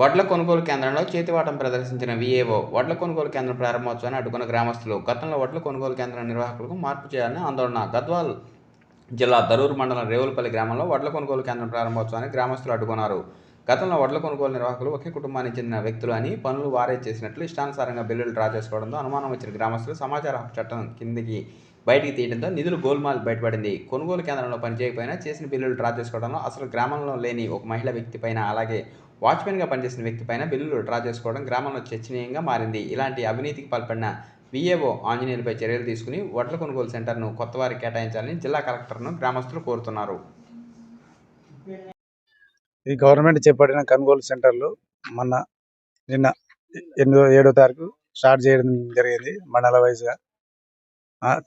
వడ్ల కొనుగోలు కేంద్రంలో చేతివాటం ప్రదర్శించిన విఏఓ వడ్ల కొనుగోలు కేంద్రం ప్రారంభోత్సవాన్ని అడ్డుకున్న గ్రామస్తులు గతంలో వడ్ల కొనుగోలు కేంద్రం నిర్వాహకులకు మార్పు చేయాలని ఆందోళన. గద్వాల్ జిల్లా దరూర్ మండలం రేవులపల్లి గ్రామంలో వడ్ల కొనుగోలు కేంద్రం ప్రారంభోత్సవాన్ని గ్రామస్తులు అడ్డుకున్నారు. గతంలో వడ్ల కొనుగోలు నిర్వాహకులు ఒకే కుటుంబానికి చెందిన వ్యక్తులు అని పనులు వారే చేసినట్లు ఇష్టానుసారంగా బిల్లులు డ్రా చేసుకోవడంతో అనుమానం వచ్చిన గ్రామస్తులు సమాచార హక్కు చట్టం కిందికి బయటికి తీయడంతో నిధులు గోల్మాల్ బయటపడింది. కొనుగోలు కేంద్రంలో పనిచేయకపోయినా చేసిన బిల్లులు డ్రా చేసుకోవడంలో అసలు గ్రామంలో లేని ఒక మహిళ వ్యక్తిపైన అలాగే వాచ్మెన్గా పనిచేసిన వ్యక్తిపైన బిల్లులు డ్రా చేసుకోవడం గ్రామంలో చర్చనీయంగా మారింది. ఇలాంటి అవినీతికి పాల్పడిన విఏఓ ఆంజనేయులపై చర్యలు తీసుకుని వడ్ల కొనుగోలు సెంటర్ను కొత్తవారికి కేటాయించాలని జిల్లా కలెక్టర్ను గ్రామస్తులు కోరుతున్నారు. ఈ గవర్నమెంట్ చేపట్టిన కొనుగోలు సెంటర్లు మొన్న నిన్న ఎనిమిదో ఏడో తారీఖు స్టార్ట్ చేయడం జరిగింది మండల వైజ్గా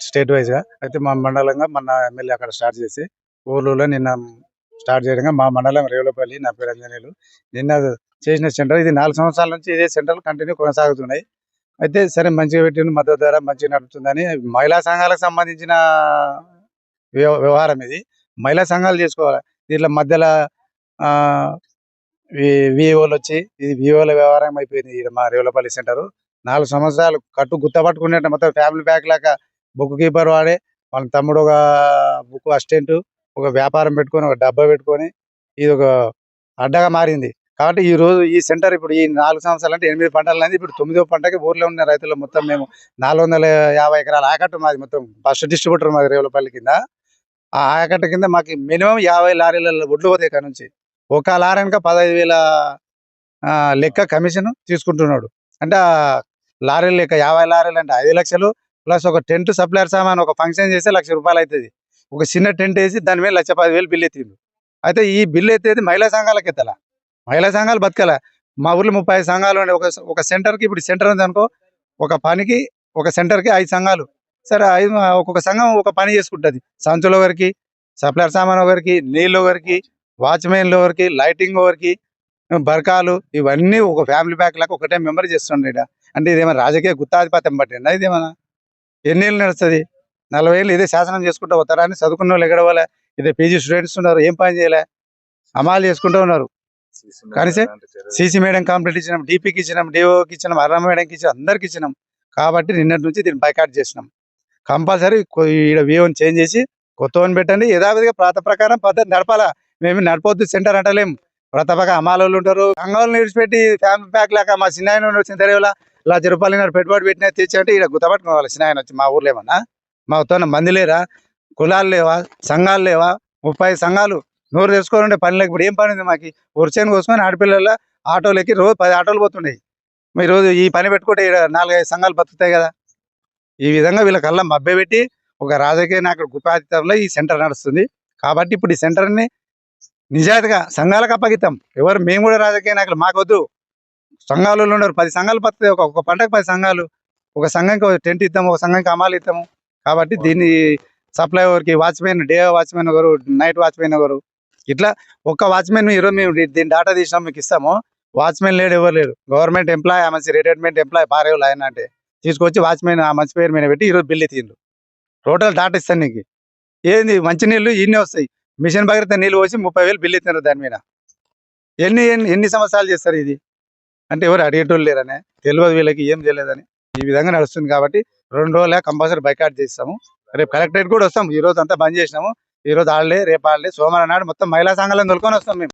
స్టేట్ వైజ్గా అయితే మా మండలంగా మన ఎమ్మెల్యే అక్కడ స్టార్ట్ చేసి ఊర్లలో నిన్న స్టార్ట్ చేయడంగా మా మండలం రేవులపల్లి నా పేరు అంజనేయులు నిన్న చేసిన సెంటర్ ఇది నాలుగు సంవత్సరాల నుంచి ఇదే సెంటర్లు కంటిన్యూ కొనసాగుతున్నాయి. అయితే సరే మంచిగా పెట్టిన మద్దతు ధర మంచిగా నడుపుతుందని మహిళా సంఘాలకు సంబంధించిన వ్యవ- వ్యవహారం ఇది. మహిళా సంఘాలు చేసుకోవాలి. దీంట్లో మధ్యలో వివోలు వచ్చి ఇది వివోల వ్యవహారం అయిపోయింది ఇది మా రేవులపల్లి సెంటర్. నాలుగు సంవత్సరాలు కట్టు గుత్తపట్టుకునేట మొత్తం ఫ్యామిలీ ప్యాక్ లాగా బుక్ కీపర్ వాడే వాళ్ళ తమ్ముడు ఒక బుక్ అసిస్టెంట్ ఒక వ్యాపారం పెట్టుకొని ఒక డబ్బా పెట్టుకొని ఇది ఒక అడ్డగా మారింది. కాబట్టి ఈ రోజు ఈ సెంటర్ ఇప్పుడు ఈ నాలుగు సంవత్సరాలు అంటే ఎనిమిది పంటలు అనేది ఇప్పుడు తొమ్మిదో పంటకి ఊర్లో ఉన్న రైతులు మొత్తం మేము నాలుగు వందల యాభై ఎకరాల ఆకట్టు మాది మొత్తం ఫస్ట్ డిస్ట్రిబ్యూటర్ మాది రేవులపల్లి కింద. ఆ ఆయకట్ట కింద మాకు మినిమం యాభై లారీల ఒడ్లు పోతాయి ఇక్కడ నుంచి. ఒక లారీనక పదహైదు వేల ఆ, లెక్క కమిషన్ తీసుకుంటున్నాడు. అంటే లారీలు లెక్క యాభై లారీలు అంటే ఐదు లక్షలు ప్లస్ ఒక టెంట్ సప్లయర్ సామాన్ ఒక ఫంక్షన్ చేస్తే లక్ష రూపాయలు అవుతుంది ఒక చిన్న టెంట్ వేసి దాని మీద లక్ష పదివేలు బిల్లు ఎత్తిండు. అయితే ఈ బిల్లు ఎత్తేది మహిళా సంఘాలకు ఎత్తలా? మహిళా సంఘాలు బతకల? మా ఊర్లో ముప్పై సంఘాలు ఉన్నాయి ఒక ఒక సెంటర్కి ఇప్పుడు సెంటర్ ఉంది అనుకో ఒక పనికి ఒక సెంటర్కి ఐదు సంఘాలు. సరే ఐదు ఒక్కొక్క సంఘం ఒక పని చేసుకుంటుంది. సంచుల ఒకరికి సప్లయర్ సామాన్ ఒకరికి నీళ్ళు ఒకరికి వాచ్మెన్లు ఎవరికి లైటింగ్ ఎవరికి బరకాలు ఇవన్నీ ఒక ఫ్యామిలీ ప్యాక్ లాగా ఒకటే మెంబర్ చేస్తుండే ఈడ. అంటే ఇదేమైనా రాజకీయ గుత్తాధిపత్యం పట్టిందా? ఇదేమన్నా ఎన్నేళ్ళు నడుస్తుంది? నలభై ఏళ్ళు ఇదే శాసనం చేసుకుంటూ పోతారా అని చదువుకున్న వాళ్ళు ఎక్కడ పోలే? ఇదే పీజీ స్టూడెంట్స్ ఉన్నారు ఏం పని చేయలే? అమాలు చేసుకుంటూ ఉన్నారు. కనీసం సీసీ మేడం కంప్లీట్ ఇచ్చినాం డీపీకి ఇచ్చినాం డిఓకి ఇచ్చినాం అర్రం మేడంకి ఇచ్చినాం అందరికి ఇచ్చినాం. కాబట్టి నిన్నటి నుంచి దీన్ని బైకాట్ చేసినాం. కంపల్సరీ ఈడ వ్యూని చేంజ్ చేసి కొత్త పెట్టండి. యథావిధిగా ప్రాత ప్రకారం పద్ధతి నడపాలా? మేము నడిపోద్దు సెంటర్ అంటలేం ప్రతాపక అమ్మాలోళ్ళు ఉంటారు. అంగోళ్ళు నిడిచిపెట్టి ఫ్యామిలీ ప్యాక్ లాగా మా చిన్న ఆయన వచ్చిన తెరవల లక్ష రూపాయలు నేను పెట్టుబడి పెట్టినా తెచ్చి ఇక్కడ గుర్తపట్టుకోవాలి చిన్న ఆయన వచ్చి మా ఊర్లో ఏమన్నా. మా ఉత్తన్న మంది లేరా? కులాలు లేవా? సంఘాలు లేవా? ముప్పై సంఘాలు. నోరు తెచ్చుకొని ఉండే పని లేక ఇప్పుడు ఏం పని ఉంది మాకు? ఉరిచేను కోసుకొని ఆడపిల్లల ఆటోలకి రోజు పది ఆటోలు పోతుండే ఈ రోజు ఈ పని పెట్టుకుంటే ఈడ నాలుగైదు సంఘాలు బతుకుతాయి కదా. ఈ విధంగా వీళ్ళ కల్లా మబ్బె పెట్టి ఒక రాజకీయ నాయకుడు గుపాధితంలో ఈ సెంటర్ నడుస్తుంది. కాబట్టి ఇప్పుడు ఈ సెంటర్ని నిజాయితీగా సంఘాలకు అప్పగిస్తాం ఎవరు మేము కూడా రాజకీయ నాయకులు మాకొద్దు సంఘాలు ఉన్నారు. పది సంఘాలు బతుకుతాయి ఒక ఒక పంటకు పది సంఘాలు. ఒక సంఘంకి ఒక టెంట్ ఇస్తాము ఒక సంఘంకి అమాలు ఇస్తాము కాబట్టి దీన్ని సప్లై ఎవరికి వాచ్మెన్ డే వాచ్మెన్ ఒకరు నైట్ వాచ్మెన్ ఒకరు. ఇట్లా ఒక్క వాచ్మెన్ ఈరోజు మేము దీన్ని దీని డాటా తీసినాం మీకు ఇస్తాము. వాచ్మెన్ లేడు ఎవరు లేరు గవర్నమెంట్ ఎంప్లాయ్ ఆ మంచి రిటైర్మెంట్ ఎంప్లాయ్ పారేవాళ్ళు ఆయన అంటే. తీసుకొచ్చి వాచ్మెన్ ఆ మంచి పేరు మీద పెట్టి ఈరోజు బిల్లు ఎత్తిండు టోటల్ డాటా ఇస్తాను నీకు. ఏంది? మంచి నీళ్ళు ఇన్ని వస్తాయి. మిషన్ భగీరథ నీళ్ళు పోసి ముప్పై వేలు బిల్లు ఇస్తున్నారు దాని మీద. ఎన్ని ఎన్ని సంవత్సరాలు చేస్తారు ఇది? అంటే ఎవరు అడిగేటోళ్ళు లేరనే. తెలియదు వీళ్ళకి ఏం తెలియదని. ఈ విధంగా నడుస్తుంది కాబట్టి రెండు రోజులే కంపల్సరీ బైకాట్ చేస్తాము. రేపు కలెక్టరేట్ కూడా వస్తాం ఈ రోజు అంతా బంద్ చేసినాము. ఈ రోజు ఆడలే రేపు ఆడలే సోమవారం నాడు మొత్తం మహిళా సంఘాలను తొలుకొని వస్తాం మేము.